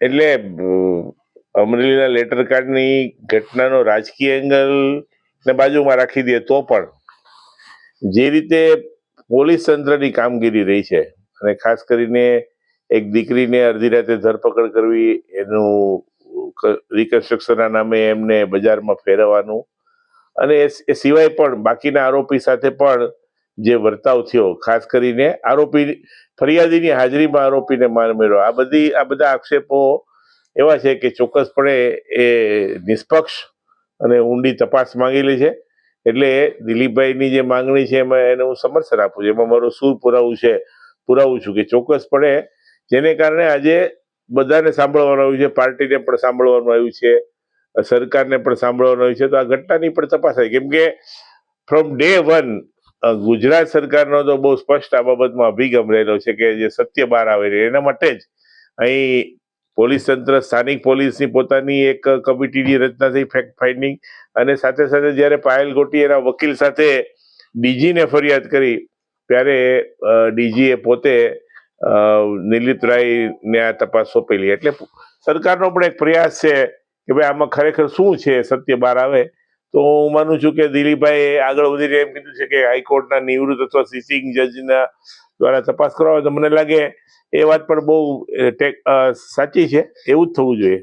એટલે અમરેલીના લેટર કાર્ડની ઘટનાનો રાજકીય એંગલ ને બાજુમાં રાખી દે તો પણ જે રીતે પોલીસ તંત્રની કામગીરી રહી છે અને ખાસ કરીને એક દીકરીને અડધી રાતે ધરપકડ કરવી, એનું રિકન્સ્ટ્રક્શનના નામે એમને બજારમાં ફેરવવાનું અને એ સિવાય પણ બાકીના આરોપી સાથે પણ જે વર્તાવ થયો, ખાસ કરીને આરોપી ફરિયાદીની હાજરીમાં આરોપીને માર મેળવો આ બધી, આ બધા આક્ષેપો એવા છે કે ચોક્કસપણે એ નિષ્પક્ષ અને ઊંડી તપાસ માંગેલી છે. એટલે દિલીપભાઈની જે માંગણી છે એમાં એને હું સમર્થન આપું છું. એમાં મારું શું પુરાવું છે, પુરાવું છું કે ચોક્કસપણે જેને કારણે આજે બધાને સાંભળવાનું આવ્યું છે, પાર્ટીને પણ સાંભળવાનું આવ્યું છે, સરકારને પણ સાંભળવાનું આવ્યું છે. તો આ ઘટનાની પણ તપાસ થાય. કેમ કે ફ્રોમ ડે વન ગુજરાત સરકારનો તો બહુ સ્પષ્ટ આ બાબતમાં અભિગમ રહેલો છે કે જે સત્ય બહાર આવે છે. એના માટે જ અહીં પોલીસ તંત્ર, સ્થાનિક પોલીસની પોતાની એક કમિટીની રચના થઈ ફેક્ટ ફાઇન્ડિંગ અને સાથે સાથે જ્યારે પાયલ ગોટી એના વકીલ સાથે ડીજીને ફરિયાદ કરી, ત્યારે ડીજીએ પોતે નિલિત રાયને આ તપાસ સોંપેલી. એટલે સરકારનો પણ એક પ્રયાસ છે કે ભાઈ આમાં ખરેખર શું છે? સત્ય બહાર આવે. તો હું માનું છું કે દિલીપભાઈ આગળ વધીને એમ કીધું છે કે હાઈકોર્ટના નિવૃત્ત અથવા સિટિંગ જજના દ્વારા તપાસ કરવા તો મને લાગે એ વાત પણ બહુ સાચી છે, એવું જ થવું જોઈએ.